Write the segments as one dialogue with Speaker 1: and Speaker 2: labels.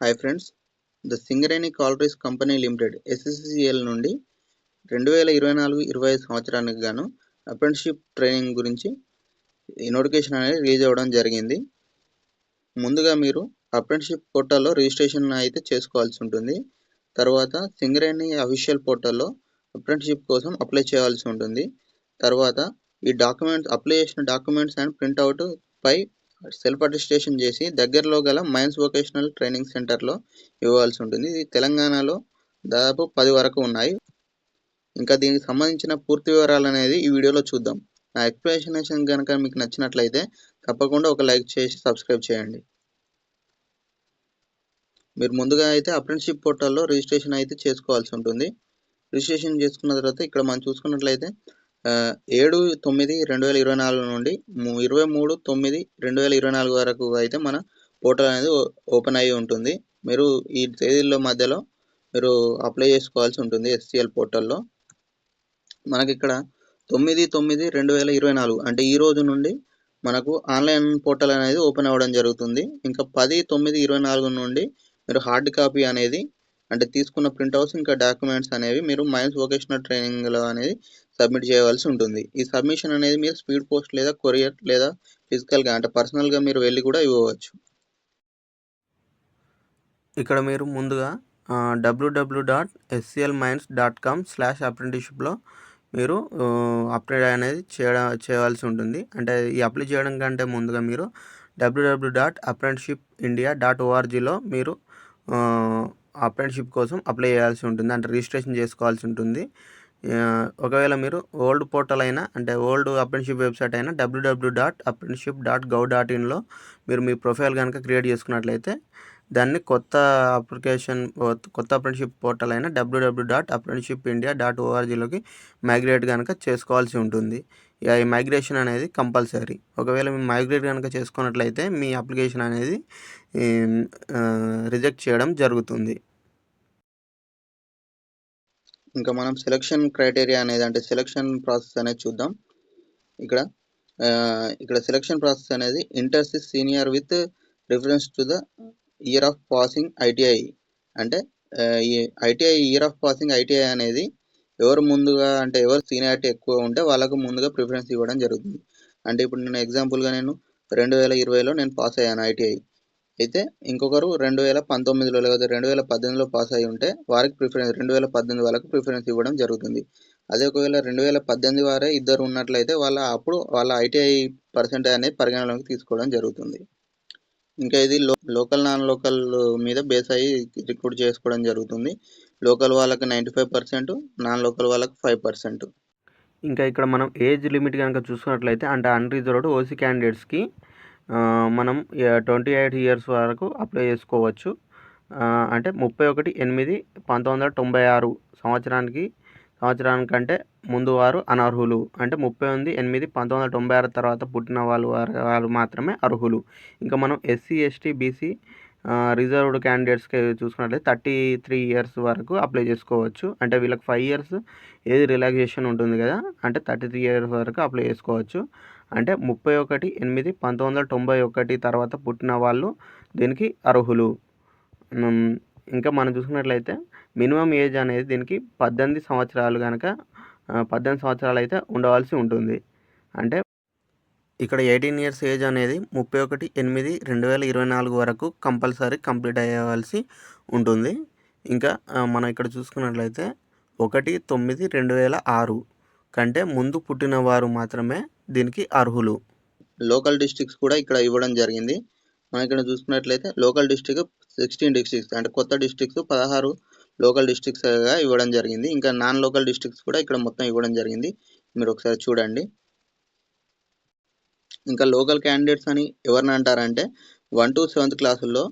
Speaker 1: Hi friends the Singareni collieries company limited S S C L నుండి రెండు వేల ఇరవై నాలుగు ఇరవై ఐదు సంవత్సరానికి గాను అప్రెంటిషిప్ ట్రైనింగ్ గురించి ఈ నోటిఫికేషన్ అనేది రిలీజ్ అవ్వడం జరిగింది. ముందుగా మీరు అప్రెంటిషిప్ పోర్టల్లో రిజిస్ట్రేషన్ అయితే చేసుకోవాల్సి ఉంటుంది. తర్వాత సింగరేణి అఫీషియల్ పోర్టల్లో అప్రెంటిషిప్ కోసం అప్లై చేయాల్సి ఉంటుంది. తర్వాత ఈ డాక్యుమెంట్స్ అప్లై చేసిన డాక్యుమెంట్స్ అండ్ ప్రింట్అవుట్ పై సెల్ఫ్ అటెస్టేషన్ చేసి దగ్గరలో గల మైన్స్ వొకేషనల్ ట్రైనింగ్ సెంటర్లో ఇవ్వాల్సి ఉంటుంది. ఇది తెలంగాణలో దాదాపు పది వరకు ఉన్నాయి. ఇంకా దీనికి సంబంధించిన పూర్తి వివరాలు అనేది ఈ వీడియోలో చూద్దాం. నా ఎక్స్ప్లెనేషన్ కనుక మీకు నచ్చినట్లయితే తప్పకుండా ఒక లైక్ చేసి సబ్స్క్రైబ్ చేయండి. మీరు ముందుగా అయితే అప్రెంటిషిప్ పోర్టల్లో రిజిస్ట్రేషన్ అయితే చేసుకోవాల్సి ఉంటుంది. రిజిస్ట్రేషన్ చేసుకున్న తర్వాత ఇక్కడ మనం చూసుకున్నట్లయితే ఏడు తొమ్మిది రెండు వేల ఇరవై నాలుగు నుండి ఇరవై మూడు తొమ్మిది రెండు వేల ఇరవై నాలుగు వరకు అయితే మన పోర్టల్ అనేది ఓపెన్ అయ్యి ఉంటుంది. మీరు ఈ తేదీల మధ్యలో మీరు అప్లై చేసుకోవాల్సి ఉంటుంది ఎస్సీఎల్ పోర్టల్లో మనకి ఇక్కడ తొమ్మిది తొమ్మిది రెండు వేల ఇరవై నాలుగు అంటే ఈ రోజు నుండి మనకు ఆన్లైన్ పోర్టల్ అనేది ఓపెన్ అవ్వడం జరుగుతుంది. ఇంకా పది తొమ్మిది ఇరవై నాలుగు నుండి మీరు హార్డ్ కాపీ అనేది అంటే తీసుకున్న ప్రింట్అవుట్స్ ఇంకా డాక్యుమెంట్స్ అనేవి మీరు మైన్స్ వొకేషనల్ ట్రైనింగ్లో అనేది సబ్మిట్ చేయవలసి ఉంటుంది. ఈ సబ్మిషన్ అనేది మీరు స్పీడ్ పోస్ట్ లేదా కొరియర్ లేదా ఫిజికల్గా అంటే పర్సనల్గా మీరు వెళ్ళి కూడా ఇవ్వవచ్చు.
Speaker 2: ఇక్కడ మీరు ముందుగా W W dot S C L mines dot com slash అప్రెంటిషిప్లో మీరు అప్లై అనేది చేయడం చేయవలసి ఉంటుంది. అంటే ఈ అప్లై చేయడం కంటే ముందుగా మీరు W W dot apprenticeship India dot ఓఆర్జీలో మీరు అప్రెంటిషిప్ కోసం అప్లై చేయాల్సి ఉంటుంది. అంటే రిజిస్ట్రేషన్ చేసుకోవాల్సి ఉంటుంది. ఒకవేళ మీరు ఓల్డ్ పోర్టల్ అయినా అంటే ఓల్డ్ అప్రెంటిషిప్ వెబ్సైట్ అయినా W W dot apprenticeship dot gov dot ఇన్లో మీరు మీ ప్రొఫైల్ కనుక క్రియేట్ చేసుకున్నట్లయితే దాన్ని కొత్త అప్లికేషన్ కొత్త అప్రెంటిషిప్ పోర్టల్ అయిన W W dot apprenticeship India dot ఓఆర్జీలోకి migrate కనుక చేసుకోవాల్సి ఉంటుంది. ఈ మైగ్రేషన్ అనేది కంపల్సరీ. ఒకవేళ మీరు మైగ్రేట్ కనుక చేసుకున్నట్లయితే మీ అప్లికేషన్ అనేది రిజెక్ట్ చేయడం జరుగుతుంది.
Speaker 1: ఇంకా మనం సెలక్షన్ క్రైటీరియా అనేది అంటే సెలక్షన్ ప్రాసెస్ అనేది చూద్దాం. ఇక్కడ ఇక్కడ సెలక్షన్ ప్రాసెస్ అనేది inter se seniority with reference to the year of passing ITI అంటే ఈ ITI year of passing ITI అనేది ఎవరు ముందుగా అంటే ఎవరు సీనియారిటీ ఎక్కువ ఉంటే వాళ్ళకు ముందుగా ప్రిఫరెన్స్ ఇవ్వడం జరుగుతుంది. అంటే ఇప్పుడు నేను ఎగ్జాంపుల్గా నేను రెండు వేల ఇరవైలో నేను పాస్ అయ్యాను ఐటీఐ అయితే ఇంకొకరు రెండు వేల పంతొమ్మిదిలో లేకపోతే రెండు వేల పద్దెనిమిదిలో పాస్ అయి ఉంటే వారికి ప్రిఫరెన్స్ రెండు వేల పద్దెనిమిది వాళ్ళకి ప్రిఫరెన్స్ ఇవ్వడం జరుగుతుంది. అదే ఒకవేళ రెండు వేల పద్దెనిమిది వారే ఇద్దరు ఉన్నట్లయితే వాళ్ళ అప్పుడు వాళ్ళ ఐటీఐ పర్సెంటేజ్ అనేది పరిగణలోకి తీసుకోవడం జరుగుతుంది. ఇంకా ఇది లో లోకల్ నాన్ లోకల్ మీద బేస్ అయ్యి రిక్రూట్ చేసుకోవడం జరుగుతుంది. లోకల్ వాళ్ళకి ninety five percent non local వాళ్ళకి ఫైవ్ పర్సెంట్
Speaker 2: ఇంకా ఇక్కడ మనం ఏజ్ లిమిట్ కనుక చూసుకున్నట్లయితే అంటే అన్రిజర్వ్డ్ ఓసీ క్యాండిడేట్స్కి మనం ట్వంటీ ఎయిట్ ఇయర్స్ వరకు అప్లై చేసుకోవచ్చు. అంటే ముప్పై ఒకటి ఎనిమిది పంతొమ్మిది వందల తొంభై ఆరు సంవత్సరానికి సంవత్సరానికంటే ముందు వారు అనర్హులు. అంటే ముప్పై ఎనిమిది ఎనిమిది పంతొమ్మిది వందల తొంభై ఆరు తర్వాత పుట్టిన వాళ్ళు వారు మాత్రమే అర్హులు. ఇంకా మనం ఎస్సీ ఎస్టీ బీసీ రిజర్వ్డ్ క్యాండిడేట్స్కి చూసుకున్నట్లయితే థర్టీ త్రీ ఇయర్స్ వరకు అప్లై చేసుకోవచ్చు. అంటే వీళ్ళకి ఫైవ్ ఇయర్స్ ఏది రిలాక్సేషన్ ఉంటుంది కదా. అంటే థర్టీ త్రీ ఇయర్స్ వరకు అప్లై చేసుకోవచ్చు. అంటే ముప్పై ఒకటి ఎనిమిది పంతొమ్మిది వందల తొంభై ఒకటి తర్వాత పుట్టిన వాళ్ళు దీనికి అర్హులు. ఇంకా మనం చూసుకున్నట్లయితే మినిమం ఏజ్ అనేది దీనికి పద్దెనిమిది సంవత్సరాలు కనుక పద్దెనిమిది సంవత్సరాలు అయితే ఉండవలసి ఉంటుంది. అంటే ఇక్కడ ఎయిటీన్ ఇయర్స్ ఏజ్ అనేది ముప్పై ఒకటి ఎనిమిది రెండు వేల ఇరవై నాలుగు వరకు కంపల్సరీ కంప్లీట్ అయ్యవలసి ఉంటుంది. ఇంకా మనం ఇక్కడ చూసుకున్నట్లయితే ఒకటి తొమ్మిది రెండు వేల ఆరు కంటే ముందు పుట్టిన వారు మాత్రమే దీనికి అర్హులు.
Speaker 1: లోకల్ డిస్ట్రిక్ట్స్ కూడా ఇక్కడ ఇవ్వడం జరిగింది. మనం ఇక్కడ చూసుకున్నట్లయితే లోకల్ డిస్ట్రిక్ట్ సిక్స్టీన్ డిస్ట్రిక్ట్స్ అంటే కొత్త డిస్ట్రిక్ట్స్ పదహారు లోకల్ డిస్ట్రిక్ట్స్గా ఇవ్వడం జరిగింది. ఇంకా నాన్ లోకల్ డిస్ట్రిక్ట్స్ కూడా ఇక్కడ మొత్తం ఇవ్వడం జరిగింది. మీరు ఒకసారి చూడండి. ఇంకా లోకల్ క్యాండిడేట్స్ అని ఎవరిని అంటారంటే వన్ టు సెవెంత్ క్లాసుల్లో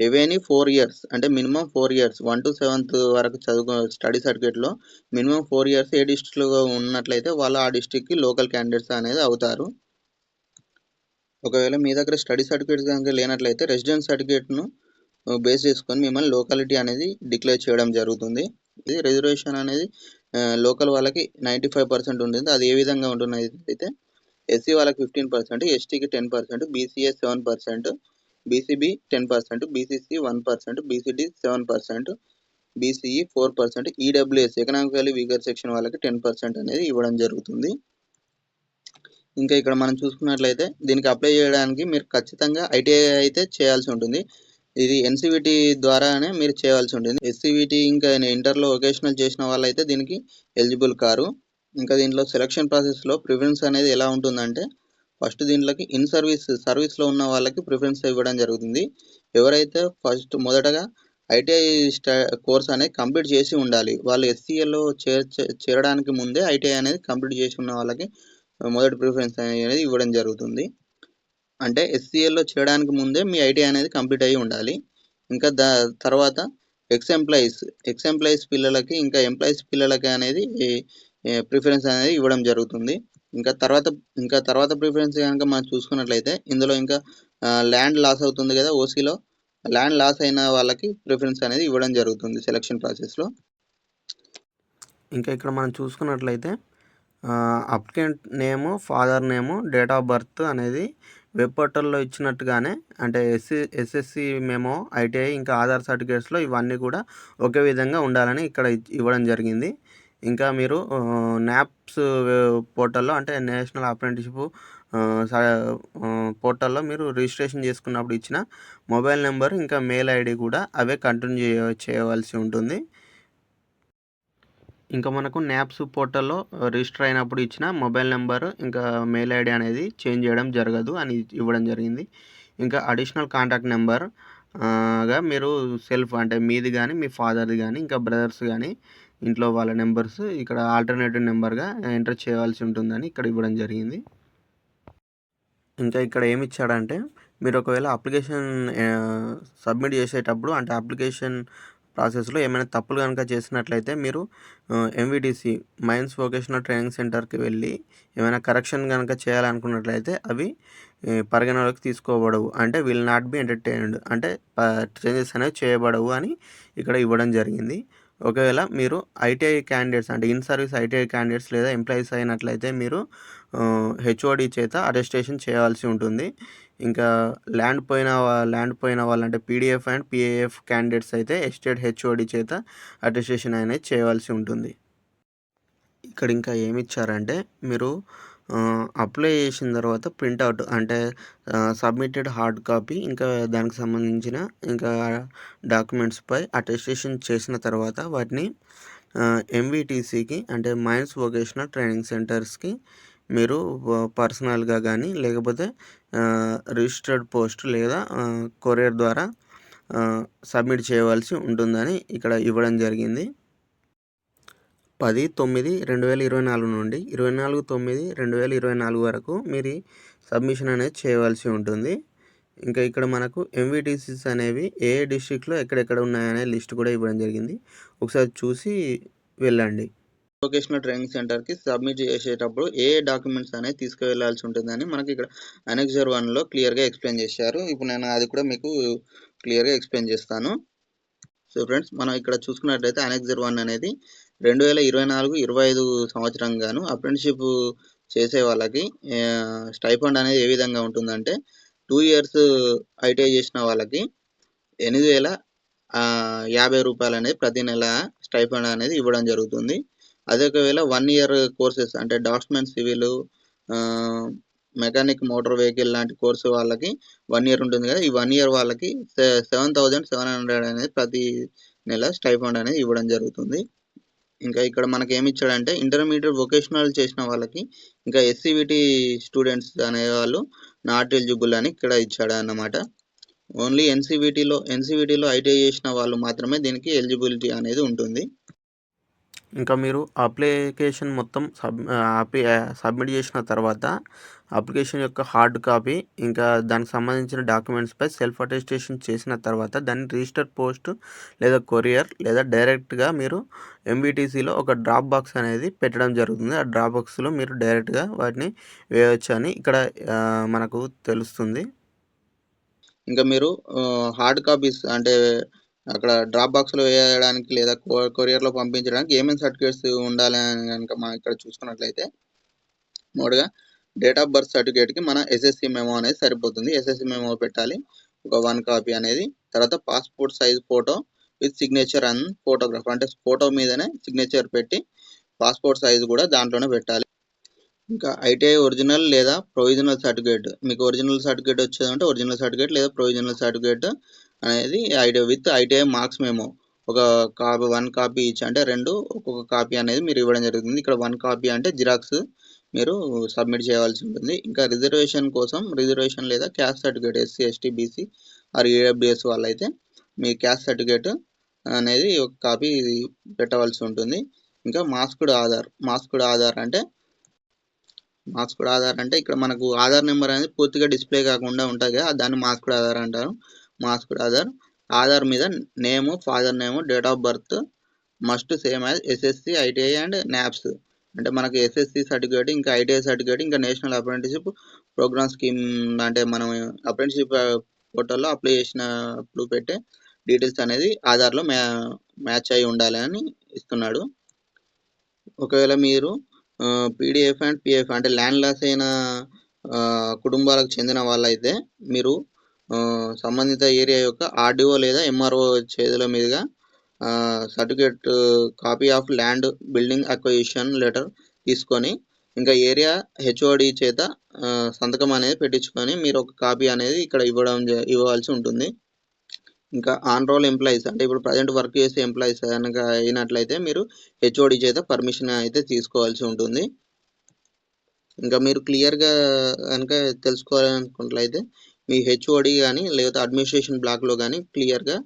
Speaker 1: ఎవెనీ ఫోర్ ఇయర్స్ అంటే minimum four years one to seventh వరకు చదువు స్టడీ సర్టిఫికేట్లో మినిమం ఫోర్ ఇయర్స్ ఏ డిస్ట్రిక్ట్లో ఉన్నట్లయితే వాళ్ళు ఆ డిస్ట్రిక్ట్కి లోకల్ క్యాండిడేట్స్ అనేది అవుతారు. ఒకవేళ మీ దగ్గర స్టడీ సర్టిఫికేట్స్ కనుక లేనట్లయితే రెసిడెన్స్ సర్టిఫికేట్ను బేస్ చేసుకొని మిమ్మల్ని లోకాలిటీ అనేది డిక్లేర్ చేయడం జరుగుతుంది. ఇది రిజర్వేషన్ అనేది లోకల్ వాళ్ళకి నైంటీ ఫైవ్ పర్సెంట్ ఉంటుంది అది ఏ విధంగా ఉంటుంది అయితే ఎస్సీ వాళ్ళకి ఫిఫ్టీన్ పర్సెంట్ ఎస్టీకి ten percent BCA seven percent BCB ten percent BCC one percent BCD seven percent BCE four percent EWS economically weaker section వాళ్ళకి టెన్ పర్సెంట్ అనేది ఇవ్వడం జరుగుతుంది. ఇంకా ఇక్కడ మనం చూసుకున్నట్లయితే దీనికి అప్లై చేయడానికి మీరు ఖచ్చితంగా ఐటీఐ అయితే చేయాల్సి ఉంటుంది. ఇది ఎన్సీవిటీ ద్వారానే మీరు చేయాల్సి ఉంటుంది. ఎస్సీవిటీ ఇంకా ఇంటర్లో వొకేషనల్ చేసిన వాళ్ళైతే దీనికి ఎలిజిబుల్ కారు. ఇంకా దీంట్లో సెలక్షన్ ప్రాసెస్లో ప్రిఫరెన్స్ అనేది ఎలా ఉంటుందంటే ఫస్ట్ దీంట్లోకి ఇన్ సర్వీస్ సర్వీస్లో ఉన్న వాళ్ళకి ప్రిఫరెన్స్ ఇవ్వడం జరుగుతుంది. ఎవరైతే ఫస్ట్ మొదటగా ఐటీఐ స్టా కోర్స్ అనేది కంప్లీట్ చేసి ఉండాలి. వాళ్ళు ఎస్సీఏలో చేర్ చేరడానికి ముందే ఐటీఐ అనేది కంప్లీట్ చేసి ఉన్న వాళ్ళకి మొదటి ప్రిఫరెన్స్ అనేది ఇవ్వడం జరుగుతుంది. అంటే ఎస్సీఏలో చేరడానికి ముందే మీ ఐటీఐ అనేది కంప్లీట్ అయ్యి ఉండాలి. ఇంకా దా తర్వాత ఎక్స్ ఎంప్లాయీస్ ఎక్స్ ఎంప్లాయీస్ పిల్లలకి ఇంకా ఎంప్లాయీస్ పిల్లలకి అనేది ప్రిఫరెన్స్ అనేది ఇవ్వడం జరుగుతుంది. ఇంకా తర్వాత ఇంకా తర్వాత ప్రిఫరెన్స్ కనుక మనం చూసుకున్నట్లయితే ఇందులో ఇంకా ల్యాండ్ లాస్ అవుతుంది కదా ఓసీలో ల్యాండ్ లాస్ అయిన వాళ్ళకి ప్రిఫరెన్స్ అనేది ఇవ్వడం జరుగుతుంది సెలక్షన్ ప్రాసెస్లో
Speaker 2: ఇంకా ఇక్కడ మనం చూసుకున్నట్లయితే applicant name father name date of birth అనేది వెబ్ పోర్టల్లో ఇచ్చినట్టుగానే అంటే ఎస్సీ ఎస్ఎస్సి మేము ఐటీఐ ఇంకా ఆధార్ సర్టిఫికేట్స్లో ఇవన్నీ కూడా ఒకే విధంగా ఉండాలని ఇక్కడ ఇవ్వడం జరిగింది. ఇంకా మీరు న్యాప్స్ పోర్టల్లో అంటే నేషనల్ అప్రెంటిషిప్ పోర్టల్లో మీరు రిజిస్ట్రేషన్ చేసుకున్నప్పుడు ఇచ్చిన మొబైల్ నెంబర్ ఇంకా మెయిల్ ఐడి కూడా అవే కంటిన్యూ చేయవలసి ఉంటుంది. ఇంకా మనకు న్యాప్స్ పోర్టల్లో రిజిస్టర్ అయినప్పుడు ఇచ్చిన మొబైల్ నెంబర్ ఇంకా మెయిల్ ఐడి అనేది చేంజ్ చేయడం జరగదు అని ఇవ్వడం జరిగింది. ఇంకా అడిషనల్ కాంటాక్ట్ నెంబర్గా మీరు సెల్ఫ్ అంటే మీది కానీ మీ ఫాదర్ది కానీ ఇంకా బ్రదర్స్ కానీ ఇంట్లో వాళ్ళ నెంబర్స్ ఇక్కడ ఆల్టర్నేటివ్ నెంబర్గా ఎంటర్ చేయవలసి ఉంటుందని ఇక్కడ ఇవ్వడం జరిగింది. ఇంకా ఇక్కడ ఏమి ఇచ్చాడంటే మీరు ఒకవేళ అప్లికేషన్ సబ్మిట్ చేసేటప్పుడు అంటే అప్లికేషన్ ప్రాసెస్లో ఏమైనా తప్పులు కనుక చేసినట్లయితే మీరు ఎంవిడిసి మైన్స్ వొకేషనల్ ట్రైనింగ్ సెంటర్కి వెళ్ళి ఏమైనా కరెక్షన్ కనుక చేయాలనుకున్నట్లయితే అవి పరిగణలోకి తీసుకోబడవు. అంటే విల్ నాట్ బి ఎంటర్టైన్డ్ అంటే చేంజెస్ అనేవి చేయబడవు అని ఇక్కడ ఇవ్వడం జరిగింది. ఒకవేళ మీరు ఐటీఐ క్యాండిడేట్స్ అంటే ఇన్ సర్వీస్ ఐటీఐ క్యాండిడేట్స్ లేదా ఎంప్లాయీస్ అయినట్లయితే మీరు హెచ్ఓడి చేత అటెస్టేషన్ చేయాల్సి ఉంటుంది. ఇంకా ల్యాండ్ పోయిన ల్యాండ్ పోయిన వాళ్ళు అంటే పీడిఎఫ్ అండ్ పిఏఎఫ్ క్యాండిడేట్స్ అయితే ఎస్టేట్ హెచ్ఓడి చేత అటెస్టేషన్ అనేది చేయవలసి ఉంటుంది. ఇక్కడ ఇంకా ఏమి ఇచ్చారంటే మీరు అప్లై చేసిన తర్వాత ప్రింట్అవుట్ అంటే సబ్మిటెడ్ హార్డ్ కాపీ ఇంకా దానికి సంబంధించిన ఇంకా డాక్యుమెంట్స్పై అటెస్టేషన్ చేసిన తర్వాత వాటిని ఎంవిటీసీకి అంటే మైన్స్ వొకేషనల్ ట్రైనింగ్ సెంటర్స్కి మీరు పర్సనల్గా కానీ లేకపోతే రిజిస్టర్డ్ పోస్ట్ లేదా కొరియర్ ద్వారా సబ్మిట్ చేయవలసి ఉంటుందని ఇక్కడ ఇవ్వడం జరిగింది. పది తొమ్మిది రెండు వేల ఇరవై నాలుగు నుండి ఇరవై నాలుగు తొమ్మిది రెండు వేల ఇరవై నాలుగు వరకు మీరు సబ్మిషన్ అనేది చేయవలసి ఉంటుంది. ఇంకా ఇక్కడ మనకు ఎంవిటీసీస్ అనేవి ఏ డిస్ట్రిక్ట్లో ఎక్కడెక్కడ ఉన్నాయనే లిస్ట్ కూడా ఇవ్వడం జరిగింది. ఒకసారి చూసి వెళ్ళండి.
Speaker 1: వొకేషనల్ ట్రైనింగ్ సెంటర్కి సబ్మిట్ చేసేటప్పుడు ఏ డాక్యుమెంట్స్ అనేది తీసుకువెళ్ళాల్సి ఉంటుందని మనకి ఇక్కడ అనెక్జర్ వన్లో క్లియర్గా ఎక్స్ప్లెయిన్ చేశారు. ఇప్పుడు నేను అది కూడా మీకు క్లియర్గా ఎక్స్ప్లెయిన్ చేస్తాను. సో ఫ్రెండ్స్ మనం ఇక్కడ చూసుకున్నట్లయితే అనెక్జర్ వన్ అనేది రెండు వేల ఇరవై నాలుగు ఇరవై ఐదు సంవత్సరం గాను అప్రెంటిషిప్ చేసే వాళ్ళకి స్టైఫండ్ అనేది ఏ విధంగా ఉంటుందంటే టూ ఇయర్స్ ఐటీఐ చేసిన వాళ్ళకి ఎనిమిది వేల యాభై రూపాయలు అనేది ప్రతి నెల స్టైఫండ్ అనేది ఇవ్వడం జరుగుతుంది. అదే ఒకవేళ వన్ ఇయర్ కోర్సెస్ అంటే document civil mechanic motor vehicle లాంటి కోర్సు వాళ్ళకి వన్ ఇయర్ ఉంటుంది కదా. ఈ వన్ ఇయర్ వాళ్ళకి సెవెన్ థౌజండ్ సెవెన్ హండ్రెడ్ అనేది ప్రతి నెల స్టైఫండ్ అనేది ఇవ్వడం జరుగుతుంది. ఇంకా ఇక్కడ మనకి ఏమి ఇచ్చాడంటే ఇంటర్మీడియట్ వొకేషనల్ చేసిన వాళ్ళకి ఇంకా ఎస్సీవిటీ స్టూడెంట్స్ అనే వాళ్ళు నాట్ ఎలిజిబుల్ అని ఇక్కడ ఇచ్చాడు అన్నమాట ఓన్లీ ఎన్సీవిటీలో ఎన్సీవిటీలో ఐటీఐ చేసిన వాళ్ళు మాత్రమే దీనికి ఎలిజిబిలిటీ అనేది ఉంటుంది.
Speaker 2: ఇంకా మీరు అప్లికేషన్ మొత్తం సబ్ సబ్మిట్ చేసిన తర్వాత అప్లికేషన్ యొక్క హార్డ్ కాపీ ఇంకా దానికి సంబంధించిన డాక్యుమెంట్స్పై సెల్ఫ్ అటెస్టేషన్ చేసిన తర్వాత దాన్ని రిజిస్టర్ పోస్ట్ లేదా కొరియర్ లేదా డైరెక్ట్గా మీరు ఎంబీటీసీలో ఒక డ్రాప్ బాక్స్ అనేది పెట్టడం జరుగుతుంది. ఆ డ్రాప్ బాక్స్లో మీరు డైరెక్ట్గా వాటిని వేయవచ్చు అని ఇక్కడ మనకు తెలుస్తుంది.
Speaker 1: ఇంకా మీరు హార్డ్ కాపీస్ అంటే అక్కడ డ్రాప్ బాక్స్లో వేయడానికి లేదా కొరియర్లో పంపించడానికి ఏమేమి సర్టిఫికేట్స్ ఉండాలి అని కనుక మనం ఇక్కడ చూసుకున్నట్లయితే మోడగా డేట్ ఆఫ్ బర్త్ సర్టిఫికేట్కి మన ఎస్ఎస్సి మెమో అనేది సరిపోతుంది. ఎస్ఎస్సి మెమో పెట్టాలి. ఒక వన్ కాపీ అనేది. తర్వాత passport size photo with signature and photograph అంటే ఫోటో మీదనే సిగ్నేచర్ పెట్టి పాస్పోర్ట్ సైజ్ కూడా దాంట్లోనే పెట్టాలి. ఇంకా ఐటీఐ ఒరిజినల్ లేదా ప్రొవిజనల్ సర్టిఫికేట్ మీకు ఒరిజినల్ సర్టిఫికేట్ వచ్చేదంటే ఒరిజినల్ సర్టిఫికేట్ లేదా ప్రొవిజనల్ సర్టిఫికేట్ అనేది ఐటీ విత్ ఐటీఐ మార్క్స్ మేము ఒక కాపీ వన్ కాపీ ఇచ్చి అంటే రెండు ఒక్కొక్క కాపీ అనేది మీరు ఇవ్వడం జరుగుతుంది. ఇక్కడ వన్ కాపీ అంటే జిరాక్స్ మీరు సబ్మిట్ చేయాల్సి ఉంటుంది. ఇంకా రిజర్వేషన్ కోసం రిజర్వేషన్ లేదా caste certificate SC ST BC or వాళ్ళు వాళ్ళైతే మీ క్యాస్ట్ సర్టిఫికేట్ అనేది ఒక కాపీ పెట్టవలసి ఉంటుంది. ఇంకా మాస్క్డ్ ఆధార్ మాస్క్డ్ ఆధార్ అంటే మాస్క్డ్ ఆధార్ అంటే ఇక్కడ మనకు ఆధార్ నెంబర్ అనేది పూర్తిగా డిస్ప్లే కాకుండా ఉంటుంది కదా దాన్ని మాస్క్డ్ ఆధార్ అంటారు. మాస్క్డ్ ఆధార్. ఆధార్ మీద name father name date of birth must same as SSC ITI and NAPS. అంటే మనకి ఎస్ఎస్సి సర్టిఫికేట్ ఇంకా ఐటీఐ సర్టిఫికేట్ ఇంకా నేషనల్ అప్రెంటిషిప్ ప్రోగ్రామ్ స్కీమ్ అంటే మనం అప్రెంటిషిప్ పోర్టల్లో అప్లై చేసినప్పుడు పెట్టే డీటెయిల్స్ అనేది ఆధార్లో మ్యా మ్యాచ్ అయి ఉండాలి అని ఇస్తున్నాడు. ఒకవేళ మీరు పీడిఎఫ్ అండ్ పిఎఫ్ అంటే ల్యాండ్ లాస్ అయిన కుటుంబాలకు చెందిన వాళ్ళైతే మీరు సంబంధిత ఏరియా యొక్క ఆర్డీఓ లేదా ఎంఆర్ఓ చేతుల మీదుగా certificate copy of land building acquisition letter తీసుకొని ఇంకా ఏరియా హెచ్ఓడి చేత సంతకం అనేది పెట్టించుకొని మీరు ఒక కాపీ అనేది ఇక్కడ ఇవ్వడం ఇవ్వాల్సి ఇవ్వవలసి ఉంటుంది. ఇంకా ఆన్ రోల్ ఎంప్లాయీస్ అంటే ఇప్పుడు ప్రజెంట్ వర్క్ చేసే ఎంప్లాయీస్ కనుక అయినట్లయితే మీరు హెచ్ఓడి చేత పర్మిషన్ అయితే తీసుకోవాల్సి ఉంటుంది. ఇంకా మీరు క్లియర్గా కనుక తెలుసుకోవాలనుకున్నట్లయితే మీ హెచ్ఓడి కానీ లేకపోతే అడ్మినిస్ట్రేషన్ బ్లాక్లో కానీ క్లియర్గా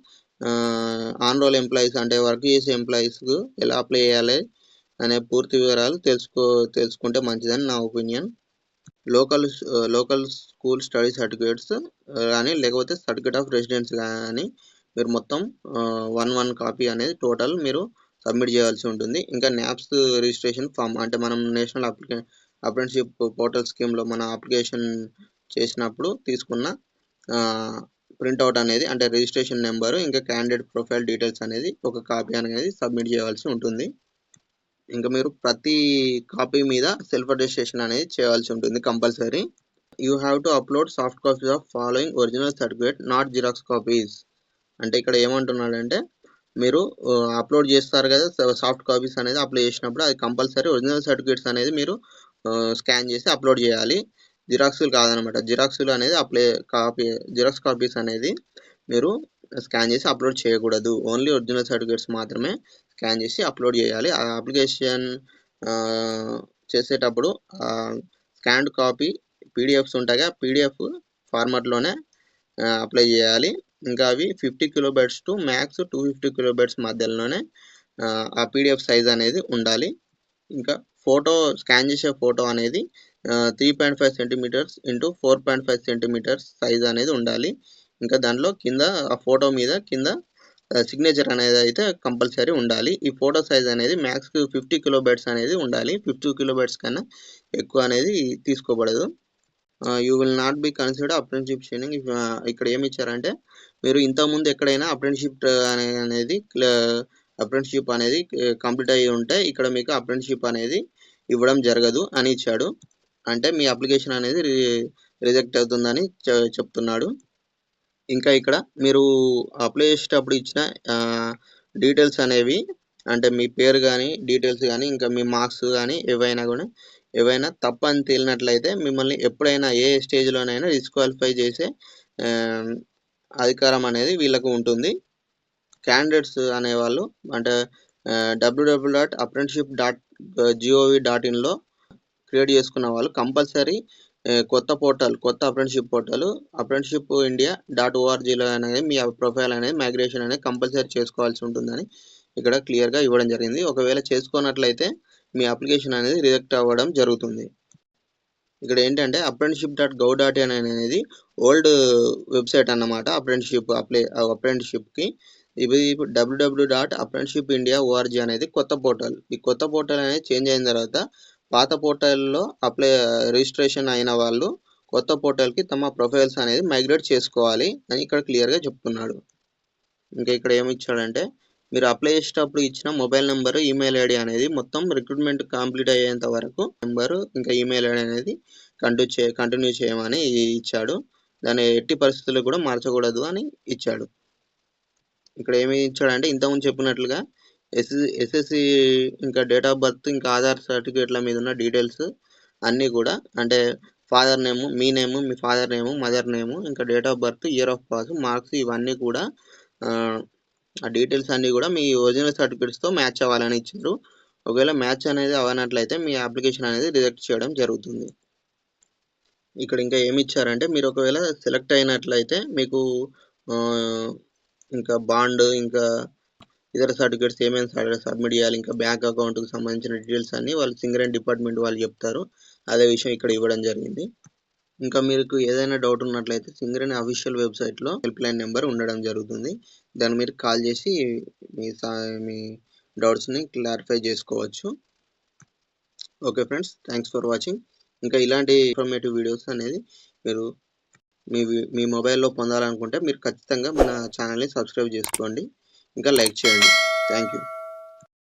Speaker 1: ఆన్ రోల్ ఎంప్లాయీస్ అంటే వర్క్ చేసే ఎంప్లాయీస్కు ఎలా అప్లై చేయాలి అనే పూర్తి వివరాలు తెలుసుకో తెలుసుకుంటే మంచిదని నా opinion local local school study certificates కానీ లేకపోతే సర్టిఫికేట్ ఆఫ్ రెసిడెన్స్ కానీ మీరు మొత్తం వన్ వన్ కాపీ అనేది టోటల్ మీరు సబ్మిట్ చేయాల్సి ఉంటుంది. ఇంకా న్యాప్స్ రిజిస్ట్రేషన్ ఫామ్ అంటే మనం నేషనల్ అప్లికే అప్రెంటిషిప్ పోర్టల్ స్కీమ్లో మన అప్లికేషన్ చేసినప్పుడు తీసుకున్న ప్రింట్అవుట్ అనేది అంటే రిజిస్ట్రేషన్ నెంబరు ఇంకా క్యాండిడేట్ ప్రొఫైల్ డీటెయిల్స్ అనేది ఒక కాపీ అనేది సబ్మిట్ చేయాల్సి ఉంటుంది. ఇంకా మీరు ప్రతి కాపీ మీద సెల్ఫ్ రిజిస్ట్రేషన్ అనేది చేయాల్సి ఉంటుంది compulsory you have to upload soft copies of following original certificate not xerox copies అంటే ఇక్కడ ఏమంటున్నాడంటే మీరు అప్లోడ్ చేస్తారు కదా సాఫ్ట్ కాపీస్ అనేది అప్లై చేసినప్పుడు అది కంపల్సరీ ఒరిజినల్ సర్టిఫికేట్స్ అనేది మీరు స్కాన్ చేసి అప్లోడ్ చేయాలి. జిరాక్స్లు కాదనమాట. జిరాక్స్లు అనేది అప్లై కాపీ జిరాక్స్ కాపీస్ అనేది మీరు స్కాన్ చేసి అప్లోడ్ చేయకూడదు. ఓన్లీ ఒరిజినల్ సర్టిఫికేట్స్ మాత్రమే స్కాన్ చేసి అప్లోడ్ చేయాలి. ఆ అప్లికేషన్ చేసేటప్పుడు స్కాన్డ్ కాపీ పీడిఎఫ్స్ ఉంటాయి పీడిఎఫ్ ఫార్మాట్లోనే అప్లై చేయాలి. ఇంకా అవి fifty kilobytes to max two fifty kilobytes మధ్యలోనే ఆ, ఆ పీడిఎఫ్ సైజ్ అనేది ఉండాలి. ఇంకా ఫోటో స్కాన్ చేసే ఫోటో అనేది three point five centimetres into four point five centimetres size అనేది ఉండాలి. ఇంకా దాంట్లో కింద ఆ ఫోటో మీద కింద సిగ్నేచర్ అనేది అయితే కంపల్సరీ ఉండాలి. ఈ ఫోటో సైజ్ అనేది మ్యాక్స్ ఫిఫ్టీ కిలోబైట్స్ అనేది ఉండాలి. ఫిఫ్టీ కిలోబైట్స్ కన్నా ఎక్కువ అనేది తీసుకోబడదు. You will not be consider apprenticeship training ఇక్కడ ఏమి ఇచ్చారంటే మీరు ఇంతకుముందు ఎక్కడైనా అప్రెంటిషిప్ అనేది అప్రెంటిషిప్ అనేది కంప్లీట్ అయ్యి ఉంటే ఇక్కడ మీకు అప్రెంటిషిప్ అనేది ఇవ్వడం జరగదు అని ఇచ్చాడు. అంటే మీ అప్లికేషన్ అనేది రిజెక్ట్ అవుతుందని చె- చెప్తున్నాడు. ఇంకా ఇక్కడ మీరు అప్లై చేసేటప్పుడు ఇచ్చిన డీటెయిల్స్ అనేవి అంటే మీ పేరు కానీ డీటెయిల్స్ కానీ ఇంకా మీ మార్క్స్ కానీ ఏవైనా కూడా ఏవైనా తప్పు అని తేలినట్లయితే మిమ్మల్ని ఎప్పుడైనా ఏ స్టేజ్లోనైనా డిస్క్వాలిఫై చేసే అధికారం అనేది వీళ్ళకు ఉంటుంది. క్యాండిడేట్స్ అనేవాళ్ళు అంటే WWW dot apprenticeship dot GOV dot ఇన్లో create చేసుకున్న వాళ్ళు కంపల్సరీ కొత్త పోర్టల్ కొత్త apprenticeship portal apprenticeship India dot ఓఆర్జీలో అనేది మీ ప్రొఫైల్ అనేది మైగ్రేషన్ అనేది కంపల్సరీ చేసుకోవాల్సి ఉంటుందని ఇక్కడ క్లియర్గా ఇవ్వడం జరిగింది. ఒకవేళ చేసుకున్నట్లయితే మీ అప్లికేషన్ అనేది రిజెక్ట్ అవ్వడం జరుగుతుంది. ఇక్కడ ఏంటంటే apprenticeship dot gov dot in అనేది ఓల్డ్ వెబ్సైట్ అన్నమాట. అప్రెంటిషిప్ అప్లై అప్రెంటిషిప్కి. ఇది WWW dot apprenticeship India ORG అనేది కొత్త పోర్టల్. ఈ కొత్త పోర్టల్ అనేది చేంజ్ అయిన తర్వాత పాత పోర్టల్లో అప్లై రిజిస్ట్రేషన్ అయిన వాళ్ళు కొత్త పోర్టల్కి తమ ప్రొఫైల్స్ అనేది మైగ్రేట్ చేసుకోవాలి అని ఇక్కడ క్లియర్గా చెప్తున్నాడు. ఇంకా ఇక్కడ ఏమి ఇచ్చాడంటే మీరు అప్లై చేసేటప్పుడు ఇచ్చిన మొబైల్ నెంబర్ ఈమెయిల్ ఐడి అనేది మొత్తం రిక్రూట్మెంట్ కంప్లీట్ అయ్యేంత వరకు నెంబరు ఇంకా ఈమెయిల్ ఐడి అనేది కంటిన్యూ చే కంటిన్యూ చేయమని ఇచ్చాడు. దాన్ని ఎట్టి పరిస్థితుల్లో కూడా మార్చకూడదు అని ఇచ్చాడు. ఇక్కడ ఏమి ఇచ్చాడంటే ఇంతకుముందు చెప్పినట్లుగా ఎస్ఎస్ ఎస్ఎస్సి ఇంకా డేట్ ఆఫ్ బర్త్ ఇంకా ఆధార్ సర్టిఫికేట్ల మీద ఉన్న డీటెయిల్స్ అన్నీ కూడా అంటే ఫాదర్ నేము మీ నేము మీ ఫాదర్ నేము మదర్ నేము ఇంకా date of birth year of pass marks ఇవన్నీ కూడా ఆ, డీటెయిల్స్ అన్నీ కూడా మీ ఒరిజినల్ సర్టిఫికేట్స్తో మ్యాచ్ అవ్వాలని ఇచ్చారు. ఒకవేళ మ్యాచ్ అనేది అవ్వనట్లయితే మీ అప్లికేషన్ అనేది రిజెక్ట్ చేయడం జరుగుతుంది. ఇక్కడ ఇంకా ఏమి ఇచ్చారంటే మీరు ఒకవేళ సెలెక్ట్ అయినట్లయితే మీకు ఇంకా బాండ్ ఇంకా ఇతర సర్టిఫికేట్స్ ఏమేమి సబ్మిట్ చేయాలి ఇంకా బ్యాంక్ అకౌంట్కి సంబంధించిన డీటెయిల్స్ అన్ని వాళ్ళు సింగరేణి డిపార్ట్మెంట్ వాళ్ళు చెప్తారు. అదే విషయం ఇక్కడ ఇవ్వడం జరిగింది. ఇంకా మీకు ఏదైనా డౌట్ ఉన్నట్లయితే సింగరేణి అఫీషియల్ వెబ్సైట్లో హెల్ప్ లైన్ నెంబర్ ఉండడం జరుగుతుంది. దాన్ని మీరు కాల్ చేసి మీ మీ డౌట్స్ని క్లారిఫై చేసుకోవచ్చు. Okay friends thanks for watching ఇంకా ఇలాంటి ఇన్ఫర్మేటివ్ వీడియోస్ అనేది మీరు మీ మీ మొబైల్లో పొందాలనుకుంటే మీరు ఖచ్చితంగా మన ఛానల్ని సబ్స్క్రైబ్ చేసుకోండి. ఇంకా లైక్ చేయండి థ్యాంక్ యూ